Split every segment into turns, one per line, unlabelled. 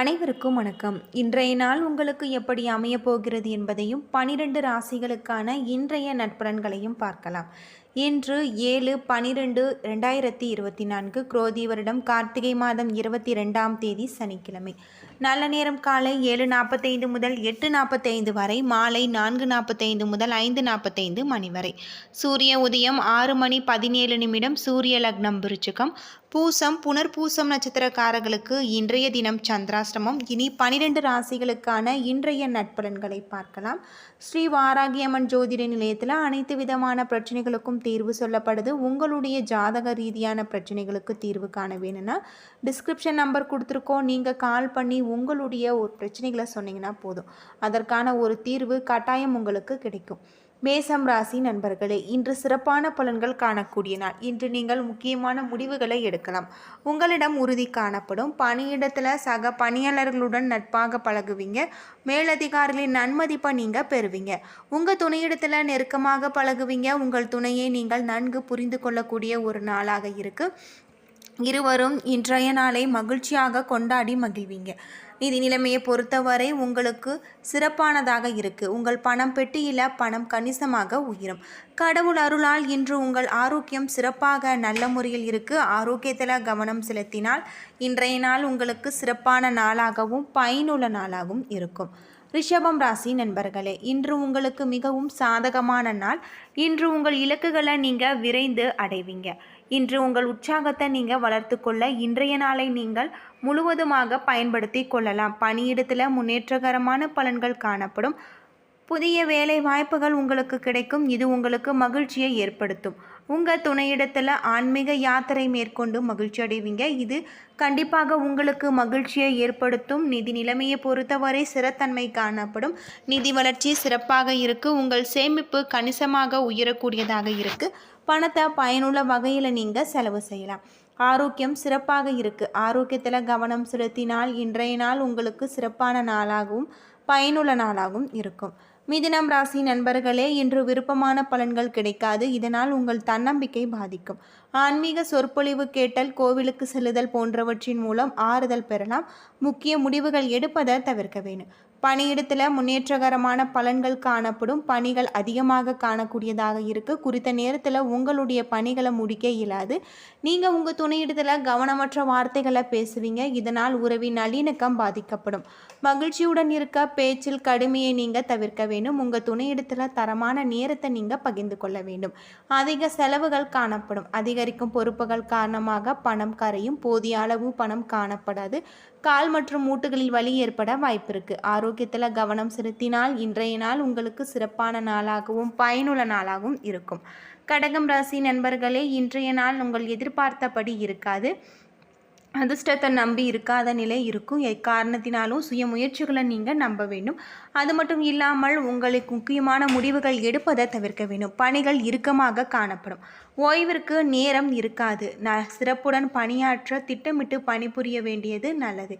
அனைவருக்கும் வணக்கம். இன்றைய நாள் உங்களுக்கு எப்படி அமையப் போகிறது என்பதையும் பனிரெண்டு ராசிகளுக்கான இன்றைய நட்பலன்களையும் பார்க்கலாம். இன்று ஏழு பனிரெண்டு ரெண்டாயிரத்தி இருபத்தி நான்கு குரோதி வருடம் கார்த்திகை மாதம் இருபத்தி ரெண்டாம் தேதி சனிக்கிழமை. நல்ல நேரம் காலை ஏழு நாற்பத்தைந்து முதல் எட்டு நாற்பத்தைந்து வரை மாலை நான்கு நாற்பத்தைந்து முதல் ஐந்து நாற்பத்தைந்து மணி வரை. சூரிய உதயம் ஆறு மணி பதினேழு நிமிடம் சூரிய லக்னம் விருச்சிகம். பூசம் புனர்பூசம் நட்சத்திரக்காரர்களுக்கு இன்றைய தினம் சந்திராசிரமம் இனி பனிரெண்டு ராசிகளுக்கான இன்றைய நட்பலன்களை பார்க்கலாம். ஸ்ரீ வாராகியம்மன் ஜோதிட நிலையத்தில் அனைத்து விதமான பிரச்சனைகளுக்கும் தீர்வு சொல்லப்படுது. உங்களுடைய ஜாதக ரீதியான பிரச்சனைகளுக்கு தீர்வு காண வேணும்னா டிஸ்கிரிப்ஷன் நம்பர் கொடுத்துருக்கோம். நீங்கள் கால் பண்ணி உங்களுடைய ஒரு பிரச்சனைகளை சொன்னீங்கன்னா போதும். அதற்கான ஒரு தீர்வு கட்டாயம் உங்களுக்கு கிடைக்கும். மேசம் ராசி நண்பர்களே இன்று சிறப்பான பலன்கள் காணக்கூடிய நாள். இன்று நீங்கள் முக்கியமான முடிவுகளை எடுக்கலாம். உங்களிடம் உறுதி காணப்படும். பணியிடத்தில் சக பணியாளர்களுடன் நட்பாக பழகுவீங்க. மேலதிகாரிகளின் நன்மதிப்பை நீங்கள் பெறுவீங்க. உங்கள் துணையிடத்தில் நெருக்கமாக பழகுவீங்க. உங்கள் துணையை நீங்கள் நன்கு புரிந்து கொள்ளக்கூடிய ஒரு நாளாக இருக்குது இருவரும் இன்றைய நாளை மகிழ்ச்சியாக கொண்டாடி மகிழ்வீங்க. நிதி நிலைமையை பொறுத்தவரை உங்களுக்கு சிறப்பானதாக இருக்குது உங்கள் பணம் பெட்டியில் பணம் கணிசமாக உயரும். கடவுள் அருளால் இன்று உங்கள் ஆரோக்கியம் சிறப்பாக நல்ல முறையில் இருக்குது ஆரோக்கியத்தில் கவனம் செலுத்தினால் இன்றைய நாள் உங்களுக்கு சிறப்பான நாளாகவும் பயனுள்ள நாளாகவும் இருக்கும். ரிஷபம் ராசி நண்பர்களே இன்று உங்களுக்கு மிகவும் சாதகமான நாள். இன்று உங்கள் இலக்குகளை நீங்கள் விரைந்து அடைவீங்க. இன்று உங்கள் உற்சாகத்தை நீங்கள் வளர்த்து கொள்ள இன்றைய நாளை நீங்கள் முழுவதுமாக பயன்படுத்தி கொள்ளலாம். பணியிடத்தில் முன்னேற்றகரமான பலன்கள் காணப்படும். புதிய வேலை வாய்ப்புகள் உங்களுக்கு கிடைக்கும். இது உங்களுக்கு மகிழ்ச்சியை ஏற்படுத்தும். உங்கள் துணையிடத்தில் ஆன்மீக யாத்திரை மேற்கொண்டு மகிழ்ச்சி அடைவீங்க. இது கண்டிப்பாக உங்களுக்கு மகிழ்ச்சியை ஏற்படுத்தும். நிதி நிலைமையை பொறுத்தவரை சிறத்தன்மை காணப்படும். நிதி வளர்ச்சி சிறப்பாக இருக்குது உங்கள் சேமிப்பு கணிசமாக உயரக்கூடியதாக இருக்குது பணத்தை பயனுள்ள வகையில் நீங்கள் செலவு செய்யலாம். ஆரோக்கியம் சிறப்பாக இருக்குது ஆரோக்கியத்தில் கவனம் செலுத்தினால் இன்றைய நாள் உங்களுக்கு சிறப்பான நாளாகவும் பயனுள்ள நாளாகவும் இருக்கும். மிதினம் ராசி நண்பர்களே இன்று விருப்பமான பலன்கள் கிடைக்காது. இதனால் உங்கள் தன்னம்பிக்கை பாதிக்கும். ஆன்மீக சொற்பொழிவு கேட்டல் கோவிலுக்கு செல்லுதல் போன்றவற்றின் மூலம் ஆறுதல் பெறலாம். முக்கிய முடிவுகள் எடுப்பதை தவிர்க்க வேணும் பணியிடத்தில் முன்னேற்றகரமான பலன்கள் காணப்படும். பணிகள் அதிகமாக காணக்கூடியதாக இருக்குது குறித்த நேரத்தில் உங்களுடைய பணிகளை முடிக்க இயலாது. நீங்கள் உங்கள் துணையிடத்தில் கவனமற்ற வார்த்தைகளை பேசுவீங்க. இதனால் உறவின் நல்லிணக்கம் பாதிக்கப்படும். மகிழ்ச்சியுடன் இருக்க பேச்சில் கடுமையை நீங்கள் தவிர்க்க வேண்டும். உங்கள் துணையிடத்தில் தரமான நேரத்தை நீங்கள் பகிர்ந்து கொள்ள வேண்டும். அதிக செலவுகள் காணப்படும். அதிக சேகரிக்கும் பொறுப்புகள் காரணமாக பணம் கரையும் போதிய அளவு பணம் காணப்படாது. கால் மற்றும் மூட்டுகளில் வலி ஏற்பட வாய்ப்பிருக்கு. ஆரோக்கியத்தில் கவனம் செலுத்தினால் இன்றைய நாள் உங்களுக்கு சிறப்பான நாளாகவும் பயனுள்ள நாளாகவும் இருக்கும். கடகம் ராசி நண்பர்களே இன்றைய நாள் உங்கள் எதிர்பார்த்தபடி இருக்காது. அதிர்ஷ்டத்தை நம்பி இருக்காத நிலை இருக்கும். எக்காரணத்தினாலும் சுய முயற்சிகளை நீங்கள் நம்ப வேண்டும். அது மட்டும் இல்லாமல் உங்களுக்கு முக்கியமான முடிவுகள் எடுப்பதை தவிர்க்க வேண்டும். பணிகள் இறுக்கமாக காணப்படும். ஓய்விற்கு நேரம் இருக்காது. ந சிறப்புடன் பணியாற்ற திட்டமிட்டு பணிபுரிய வேண்டியது நல்லது.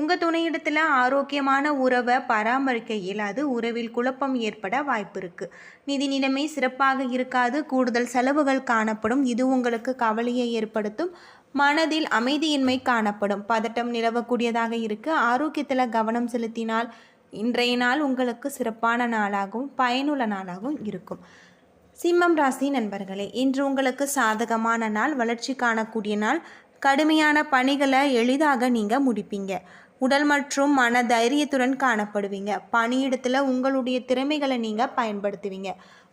உங்கள் துணையிடத்தில் ஆரோக்கியமான உறவை பராமரிக்க இயலாது. உறவில் குழப்பம் ஏற்பட வாய்ப்பு இருக்குது நிதி நிலைமை சிறப்பாக இருக்காது. கூடுதல் செலவுகள் காணப்படும். இது உங்களுக்கு கவலையை ஏற்படுத்தும். மனதில் அமைதியின்மை காணப்படும். பதட்டம் நிலவக்கூடியதாக இருக்குது ஆரோக்கியத்தில் கவனம் செலுத்தினால் இன்றைய நாள் உங்களுக்கு சிறப்பான நாளாகவும் பயனுள்ள நாளாகவும் இருக்கும். சிம்மம் ராசி நண்பர்களே இன்று உங்களுக்கு சாதகமான நாள் வளர்ச்சி காணக்கூடிய நாள். கடுமையான பணிகளை எளிதாக நீங்கள் முடிப்பீங்க. உடல் மற்றும் மன தைரியத்துடன் காணப்படுவீங்க. பணியிடத்தில் உங்களுடைய திறமைகளை நீங்கள் பயன்படுத்துவீங்க.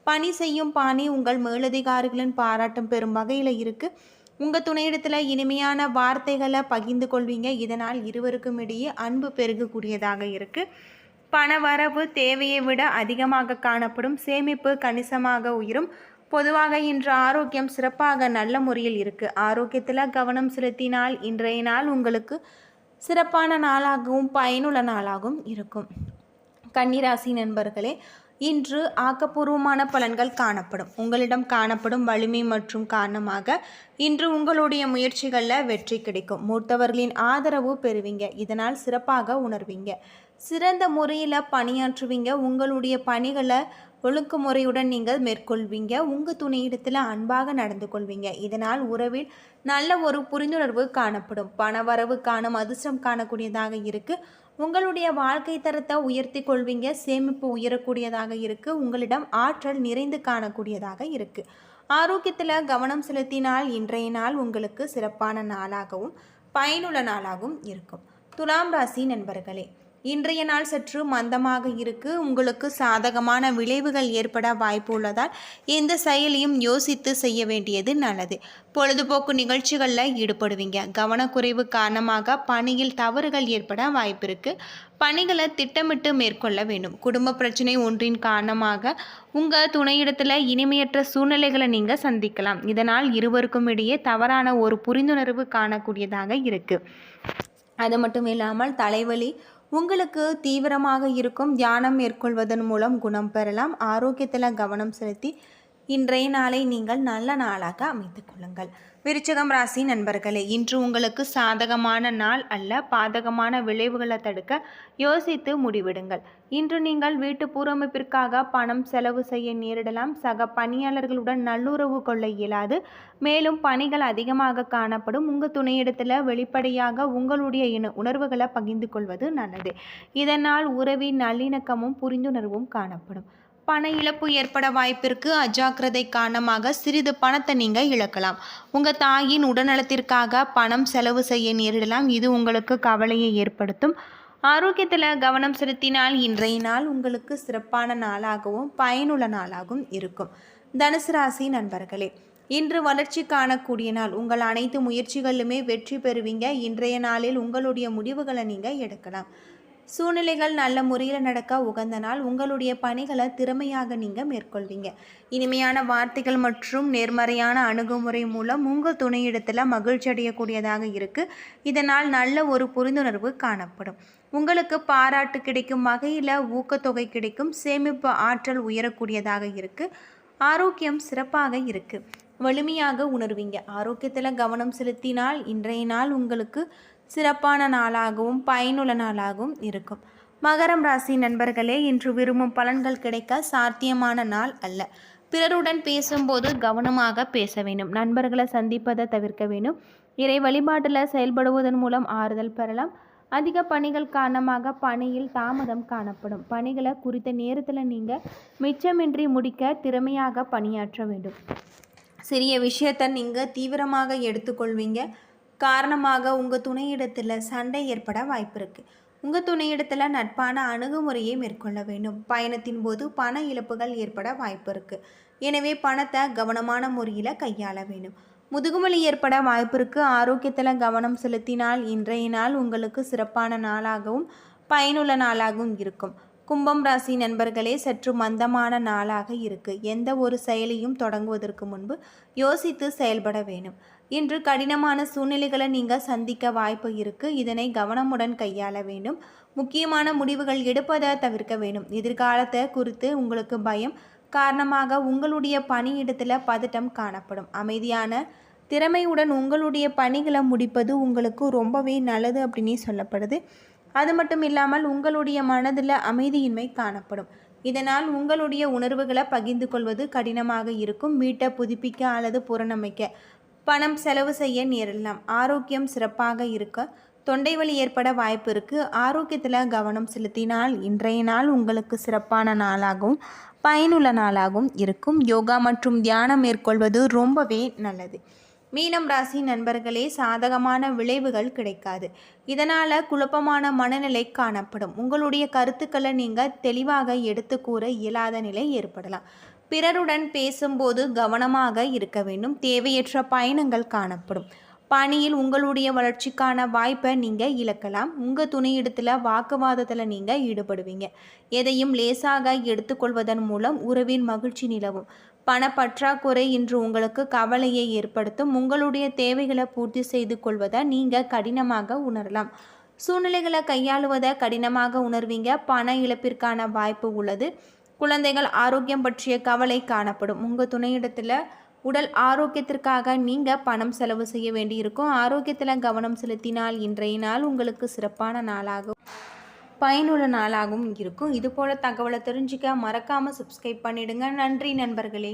பணி செய்யும் பாணி உங்கள் மேலதிகாரிகளின் பாராட்டம் பெறும் வகையில் இருக்குது உங்கள் துணையிடத்தில் இனிமையான வார்த்தைகளை பகிர்ந்து கொள்வீங்க. இதனால் இருவருக்கும் இடையே அன்பு பெருகக்கூடியதாக இருக்குது பண வரவு தேவையை விட அதிகமாக காணப்படும். சேமிப்பு கணிசமாக உயரும். பொதுவாக இன்று ஆரோக்கியம் சிறப்பாக நல்ல முறையில் இருக்குது ஆரோக்கியத்தில் கவனம் செலுத்தினால் இன்றைய நாள் உங்களுக்கு சிறப்பான நாளாகவும் பயனுள்ள நாளாகவும் இருக்கும். கன்னிராசி நண்பர்களே இன்று ஆக்கப்பூர்வமான பலன்கள் காணப்படும். உங்களிடம் காணப்படும் வலிமை மற்றும் காரணமாக இன்று உங்களுடைய முயற்சிகளில் வெற்றி கிடைக்கும். மூத்தவர்களின் ஆதரவு பெறுவீங்க. இதனால் சிறப்பாக உணர்வீங்க. சிறந்த முறையில் பணியாற்றுவீங்க. உங்களுடைய பணிகளை ஒழுங்குமுறையுடன் நீங்கள் மேற்கொள்வீங்க. உங்கள் துணையிடத்தில் அன்பாக நடந்து கொள்வீங்க. இதனால் உறவில் நல்ல ஒரு புரிந்துணர்வு காணப்படும். பணவரவு காணும் அதிர்ஷ்டம் காணக்கூடியதாக இருக்குது உங்களுடைய வாழ்க்கை தரத்தை உயர்த்தி கொள்வீங்க. சேமிப்பு உயரக்கூடியதாக இருக்குது உங்களிடம் ஆற்றல் நிறைந்து காணக்கூடியதாக இருக்குது ஆரோக்கியத்தில் கவனம் செலுத்தினால் இன்றைய நாள் உங்களுக்கு சிறப்பான நாளாகவும் பயனுள்ள நாளாகவும் இருக்கும். துலாம் ராசி நண்பர்களே இன்றைய நாள் சற்று மந்தமாக இருக்கு. உங்களுக்கு சாதகமான விளைவுகள் ஏற்பட வாய்ப்பு உள்ளதால் எந்த செயலையும் யோசித்து செய்ய வேண்டியது நல்லது. பொழுதுபோக்கு நிகழ்ச்சிகளில் ஈடுபடுவீங்க. கவனக்குறைவு காரணமாக பணியில் தவறுகள் ஏற்பட வாய்ப்பு இருக்கு. பணிகளை திட்டமிட்டு மேற்கொள்ள வேண்டும். குடும்ப பிரச்சனை ஒன்றின் காரணமாக உங்கள் துணையிடத்தில் இனிமையற்ற சூழ்நிலைகளை நீங்கள் சந்திக்கலாம். இதனால் இருவருக்கும் இடையே தவறான ஒரு புரிந்துணர்வு காணக்கூடியதாக இருக்குது அது மட்டும் இல்லாமல் தலைவலி உங்களுக்கு தீவிரமாக இருக்கும் தியானம் மேற்கொள்வதன் மூலம் குணம் பெறலாம். ஆரோக்கியத்தில் கவனம் செலுத்தி இன்றைய நாளை நீங்கள் நல்ல நாளாக அமைத்துக் கொள்ளுங்கள். விருச்சகம் ராசி நண்பர்களே இன்று உங்களுக்கு சாதகமான நாள் அல்ல பாதகமான விளைவுகளை தடுக்க யோசித்து முடிவிடுங்கள். இன்று நீங்கள் வீட்டு பூரமைப்பிற்காக பணம் செலவு செய்ய நேரிடலாம். சக பணியாளர்களுடன் நல்லுறவு கொள்ள இயலாது. மேலும் பணிகள் அதிகமாக காணப்படும். உங்கள் துணையிடத்தில் வெளிப்படையாக உங்களுடைய இன உணர்வுகளை பகிர்ந்து கொள்வது நல்லது. இதனால் உறவின் நல்லிணக்கமும் புரிந்துணர்வும் காணப்படும். பண இழப்பு ஏற்பட வாய்ப்பிற்கு அஜாக்கிரதை காரணமாக சிறிது பணத்தை நீங்கள் இழக்கலாம். உங்கள் தாயின் உடல்நலத்திற்காக பணம் செலவு செய்ய நேரிடலாம். இது உங்களுக்கு கவலையை ஏற்படுத்தும். ஆரோக்கியத்தில் கவனம் செலுத்தினால் இன்றைய நாள் உங்களுக்கு சிறப்பான நாளாகவும் பயனுள்ள நாளாகவும் இருக்கும். தனுசு ராசி நண்பர்களே இன்று வளர்ச்சி காணக்கூடிய நாள். உங்கள் அனைத்து முயற்சிகளிலுமே வெற்றி பெறுவீங்க. இன்றைய நாளில் உங்களுடைய முடிவுகளை நீங்கள் எடுக்கலாம். சூழ்நிலைகள் நல்ல முறையில் நடக்க உகந்த நாள் உங்களுடைய பணிகளை திறமையாக நீங்கள் மேற்கொள்வீங்க. இனிமையான வார்த்தைகள் மற்றும் நேர்மறையான அணுகுமுறை மூலம் உங்கள் துணையிடத்தில் மகிழ்ச்சி அடையக்கூடியதாக இருக்குது இதனால் நல்ல ஒரு புரிந்துணர்வு காணப்படும். உங்களுக்கு பாராட்டு கிடைக்கும் வகையில் ஊக்கத்தொகை கிடைக்கும். சேமிப்பு ஆற்றல் உயரக்கூடியதாக இருக்குது ஆரோக்கியம் சிறப்பாக இருக்குது வலிமையாக உணர்வீங்க. ஆரோக்கியத்தில் கவனம் செலுத்தினால் இன்றைய நாள் உங்களுக்கு சிறப்பான நாளாகவும் பயனுள்ள நாளாகவும் இருக்கும். மகரம் ராசி நண்பர்களே இன்று விரும்பும் பலன்கள் கிடைக்க சாத்தியமான நாள் அல்ல. பிறருடன் பேசும்போது கவனமாக பேச வேண்டும். நண்பர்களை சந்திப்பதை தவிர்க்க வேண்டும். இறை வழிபாட்டில் செயல்படுவதன் மூலம் ஆறுதல் பெறலாம். அதிக பணிகள் காரணமாக பணியில் தாமதம் காணப்படும். பணிகளை குறித்த நேரத்தில் நீங்கள் மிச்சமின்றி முடிக்க திறமையாக பணியாற்ற வேண்டும். சிறிய விஷயத்தை நீங்கள் தீவிரமாக எடுத்துக்கொள்வீங்க. காரணமாக உங்கள் துணையிடத்தில் சண்டை ஏற்பட வாய்ப்பு இருக்குது உங்கள் துணையிடத்தில் நட்பான அணுகுமுறையை மேற்கொள்ள வேண்டும். பயணத்தின் போது பண இழப்புகள் ஏற்பட வாய்ப்பு இருக்குது எனவே பணத்தை கவனமான முறையில் கையாள வேண்டும். முதுகுமலி ஏற்பட வாய்ப்பு இருக்குது ஆரோக்கியத்தில் கவனம் செலுத்தினால் இன்றைய நாள் உங்களுக்கு சிறப்பான நாளாகவும் பயனுள்ள நாளாகவும் இருக்கும். கும்பம் ராசி நண்பர்களே சற்று மந்தமான நாளாக இருக்கு. எந்த ஒரு செயலையும் தொடங்குவதற்கு முன்பு யோசித்து செயல்பட வேண்டும். இன்று கடினமான சூழ்நிலைகளை நீங்கள் சந்திக்க வாய்ப்பு இருக்கு. இதனை கவனமுடன் கையாள வேண்டும். முக்கியமான முடிவுகள் எடுப்பதை தவிர்க்க வேண்டும். எதிர்காலத்தை குறித்து உங்களுக்கு பயம் காரணமாக உங்களுடைய பணியிடத்தில் பதட்டம் காணப்படும். அமைதியான திறமையுடன் உங்களுடைய பணிகளை முடிப்பது உங்களுக்கு ரொம்பவே நல்லது அப்படின்னு சொல்லப்படுது. அது மட்டும் இல்லாமல் உங்களுடைய மனதில் அமைதியின்மை காணப்படும். இதனால் உங்களுடைய உணர்வுகளை பகிர்ந்து கொள்வது கடினமாக இருக்கும். வீட்டை புதுப்பிக்க அல்லது புறநமைக்க பணம் செலவு செய்ய நேரலாம் ஆரோக்கியம் சிறப்பாக இருக்க தொண்டை வலி ஏற்பட வாய்ப்பு இருக்குது ஆரோக்கியத்தில் கவனம் செலுத்தினால் இன்றைய நாள் உங்களுக்கு சிறப்பான நாளாகவும் பயனுள்ள நாளாகவும் இருக்கும். யோகா மற்றும் தியானம் மேற்கொள்வது ரொம்பவே நல்லது. மீனம் ராசி நண்பர்களே சாதகமான விளைவுகள் கிடைக்காது. இதனால் குழப்பமான மனநிலை காணப்படும். உங்களுடைய கருத்துக்களை நீங்கள் தெளிவாக எடுத்து கூற இயலாத நிலை ஏற்படலாம். பிறருடன் பேசும்போது கவனமாக இருக்க வேண்டும். தேவையற்ற பயணங்கள் காணப்படும். பணியில் உங்களுடைய வளர்ச்சிக்கான வாய்ப்பை நீங்கள் இழக்கலாம். உங்கள் துணையிடத்தில் வாக்குவாதத்தில் நீங்கள் ஈடுபடுவீங்க. எதையும் லேசாக எடுத்துக்கொள்வதன் மூலம் உறவின் மகிழ்ச்சி நிலவும். பணப்பற்றாக்குறை இன்று உங்களுக்கு கவலையை ஏற்படுத்தும். உங்களுடைய தேவைகளை பூர்த்தி செய்து கொள்வதை நீங்கள் கடினமாக உணரலாம். சூழ்நிலைகளை கையாளுவதை கடினமாக உணர்வீங்க. பண இழப்பிற்கான வாய்ப்பு உள்ளது. குழந்தைகள் ஆரோக்கியம் பற்றிய கவலை காணப்படும். உங்கள் துணையிடத்தில் உடல் ஆரோக்கியத்திற்காக நீங்கள் பணம் செலவு செய்ய வேண்டியிருக்கும். ஆரோக்கியத்தில் கவனம் செலுத்தினால் இன்றைய நாள் உங்களுக்கு சிறப்பான நாளாகும். பயனுள்ள நாளாகவும் இருக்கும். இதுபோல் தகவலை தெரிஞ்சுக்க மறக்காமல் சப்ஸ்கிரைப் பண்ணிடுங்க. நன்றி நண்பர்களே.